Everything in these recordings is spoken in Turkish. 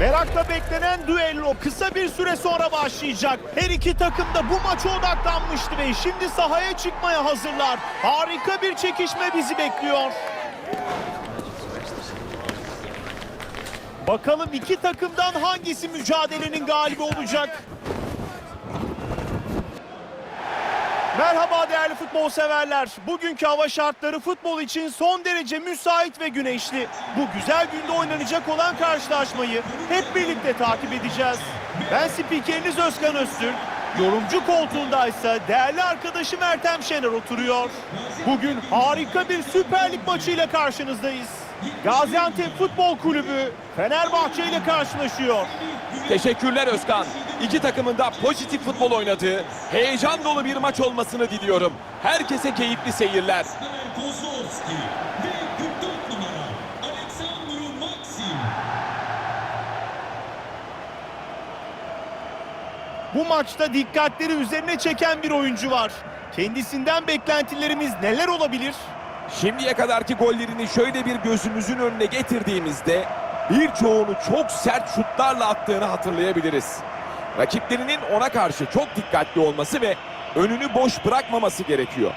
Merakla beklenen düello kısa bir süre sonra başlayacak. Her iki takım da bu maça odaklanmıştı ve şimdi sahaya çıkmaya hazırlar. Harika bir çekişme bizi bekliyor. Bakalım iki takımdan hangisi mücadelenin galibi olacak? Merhaba değerli futbol severler. Bugünkü hava şartları futbol için son derece müsait ve güneşli. Bu güzel günde oynanacak olan karşılaşmayı hep birlikte takip edeceğiz. Ben spikeriniz Özkan Öztürk. Yorumcu koltuğundaysa değerli arkadaşım Ertem Şener oturuyor. Bugün harika bir Süper Lig maçıyla karşınızdayız. Gaziantep Futbol Kulübü Fenerbahçe ile karşılaşıyor. Teşekkürler Özkan. İki takımın da pozitif futbol oynadığı, heyecan dolu bir maç olmasını diliyorum. Herkese keyifli seyirler. Kozlowski ve 44 numara Aleksandru Maxim. Bu maçta dikkatleri üzerine çeken bir oyuncu var. Kendisinden beklentilerimiz neler olabilir? Şimdiye kadarki gollerini şöyle bir gözümüzün önüne getirdiğimizde birçoğunu çok sert şutlarla attığını hatırlayabiliriz. Rakiplerinin ona karşı çok dikkatli olması ve önünü boş bırakmaması gerekiyor.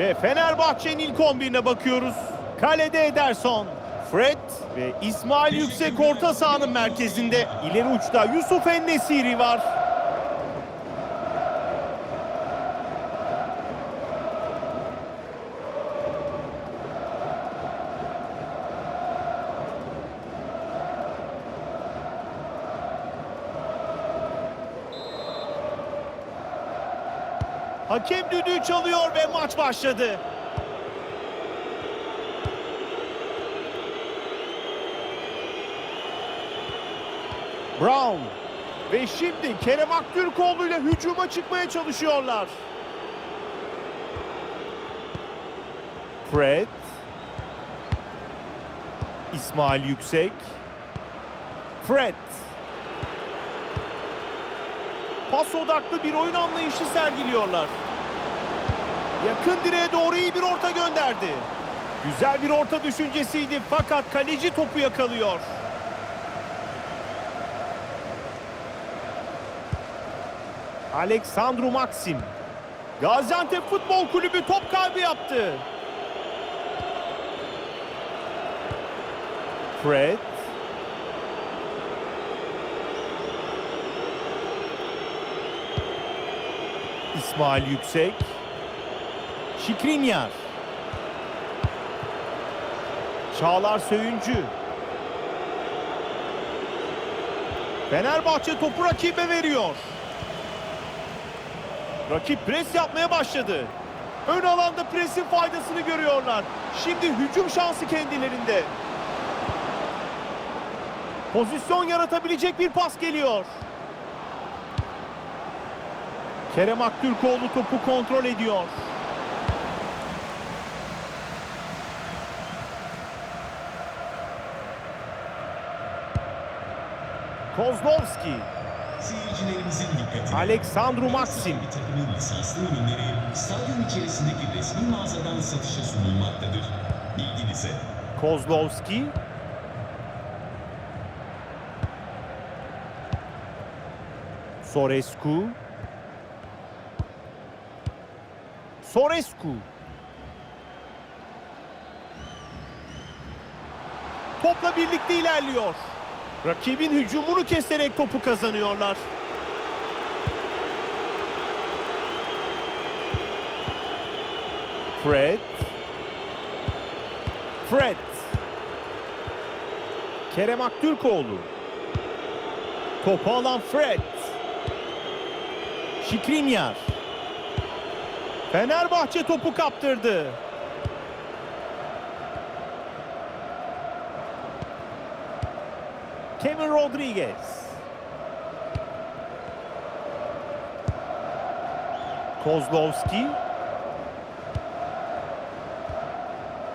Ve Fenerbahçe'nin ilk 11'ine bakıyoruz. Kalede Ederson, Fred ve İsmail Yüksek orta sahanın merkezinde. İleri uçta Yusuf Ennesiri var. Hakem düdüğü çalıyor ve maç başladı. Brown ve şimdi Kerem Aktürkoğlu ile hücuma çıkmaya çalışıyorlar. Fred İsmail Yüksek Fred Pas odaklı bir oyun anlayışı sergiliyorlar. Yakın direğe doğru iyi bir orta gönderdi. Güzel bir orta düşüncesiydi fakat kaleci topu yakalıyor. Aleksandru Maxim. Gaziantep Futbol Kulübü top kaybı yaptı. Fred. İsmail Yüksek. Şikrinyar. Çağlar Söyüncü. Fenerbahçe topu rakibe veriyor. Rakip pres yapmaya başladı. Ön alanda presin faydasını görüyorlar. Şimdi hücum şansı kendilerinde. Pozisyon yaratabilecek bir pas geliyor. Kerem Aktürkoğlu topu kontrol ediyor. Kozlovski, Seyircilerimizin dikkatine. Aleksandru Maxim, Bir takımın lisanslı ürünleri stadyum içerisindeki resmi mağazadan satışa sunulmaktadır. Bilginize. Kozlovski, Sorescu, Sorescu. Topla birlikte ilerliyor. Rakibin hücumunu keserek topu kazanıyorlar. Fred. Fred. Kerem Aktürkoğlu. Topu alan Fred. Şikrinyar. Fenerbahçe topu kaptırdı. Kevin Rodriguez. Kozlovski.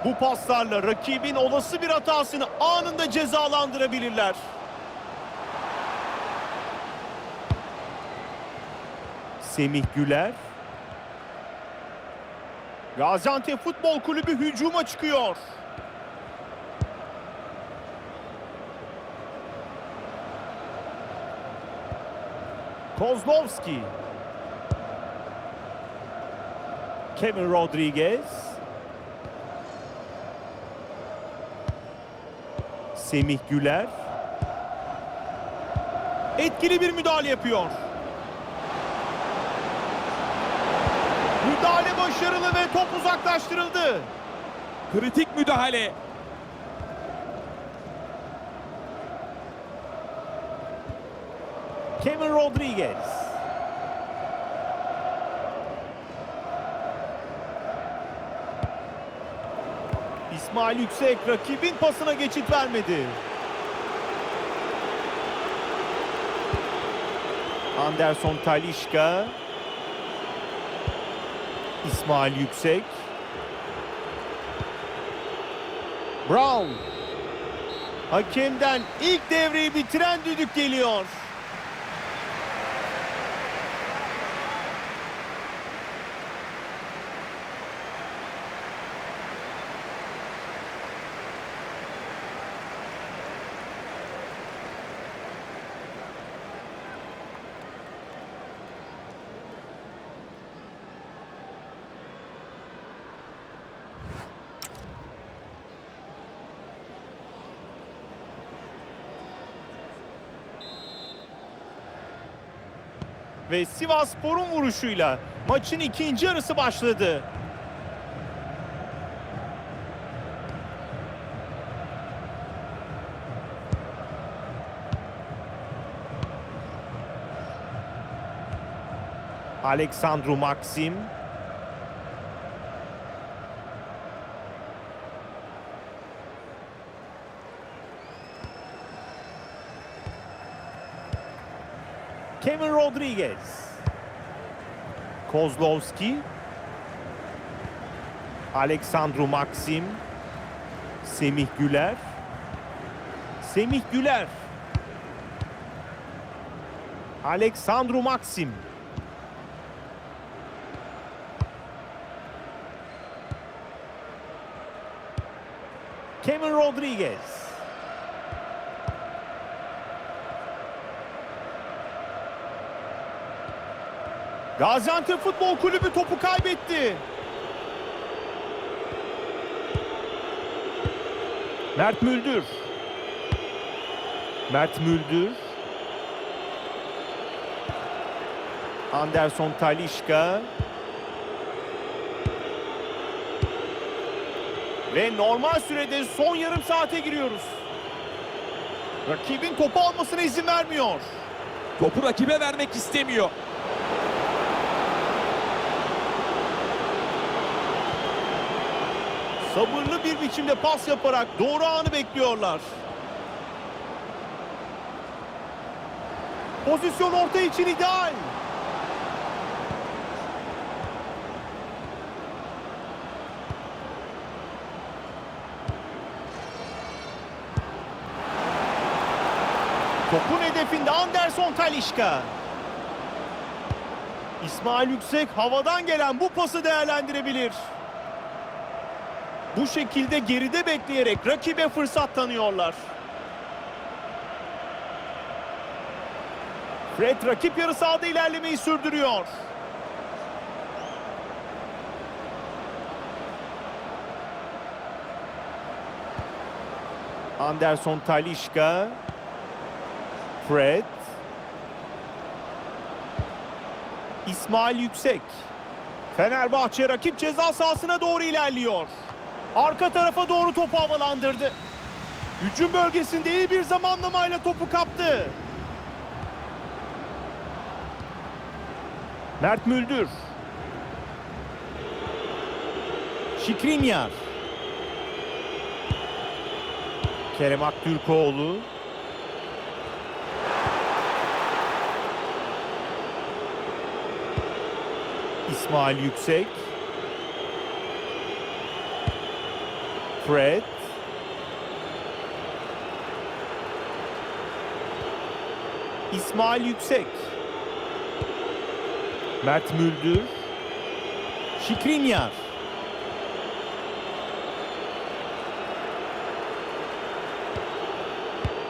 Bu paslarla rakibin olası bir hatasını anında cezalandırabilirler. Semih Güler. Gaziantep Futbol Kulübü hücuma çıkıyor. Kozlowski. Kevin Rodriguez. Semih Güler. Etkili bir müdahale yapıyor. Müdahale başarılı ve top uzaklaştırıldı. Kritik müdahale. Kevin Rodriguez. İsmail Yüksek rakibin pasına geçit vermedi. Anderson Talişka. İsmail Yüksek. Brown. Hakemden ilk devreyi bitiren düdük geliyor. Ve Sivas Spor'un vuruşuyla maçın ikinci yarısı başladı. Alexandru Maxim. Kevin Rodriguez. Kozlowski. Alexandru Maxim. Semih Güler. Semih Güler. Alexandru Maxim. Kevin Rodriguez. Gaziantep Futbol Kulübü topu kaybetti. Mert Müldür. Mert Müldür. Anderson Talişka. Ve normal sürede son yarım saate giriyoruz. Rakibin topu almasına izin vermiyor. Topu rakibe vermek istemiyor. Sabırlı bir biçimde pas yaparak doğru anı bekliyorlar. Pozisyon orta için ideal. Topun hedefinde Anderson Talişka. İsmail Yüksek havadan gelen bu pası değerlendirebilir. Bu şekilde geride bekleyerek rakibe fırsat tanıyorlar. Fred rakip yarı sahada ilerlemeyi sürdürüyor. Anderson Talişka. Fred. İsmail Yüksek. Fenerbahçe rakip ceza sahasına doğru ilerliyor. Arka tarafa doğru topu havalandırdı. Hücum bölgesinde iyi bir zamanlamayla topu kaptı. Mert Müldür. Şikrinyar. Kerem Aktürkoğlu. İsmail Yüksek. Fred. İsmail Yüksek. Mert Müldür. Şikrinyar.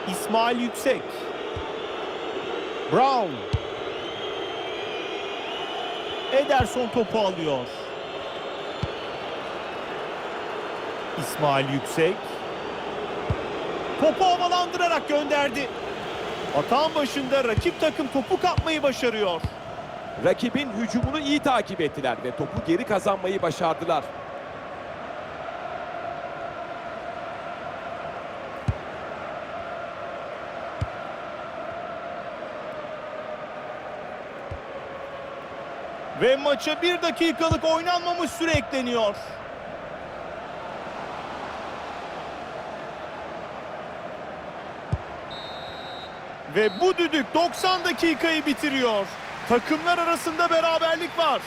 İsmail Yüksek. Brown. Ederson topu alıyor. İsmail Yüksek. Topu havalandırarak gönderdi. Atan başında rakip takım topu kapmayı başarıyor. Rakibin hücumunu iyi takip ettiler ve topu geri kazanmayı başardılar. Ve maça bir dakikalık oynanmamış süre ekleniyor. Ve bu düdük 90 dakikayı bitiriyor. Takımlar arasında beraberlik var.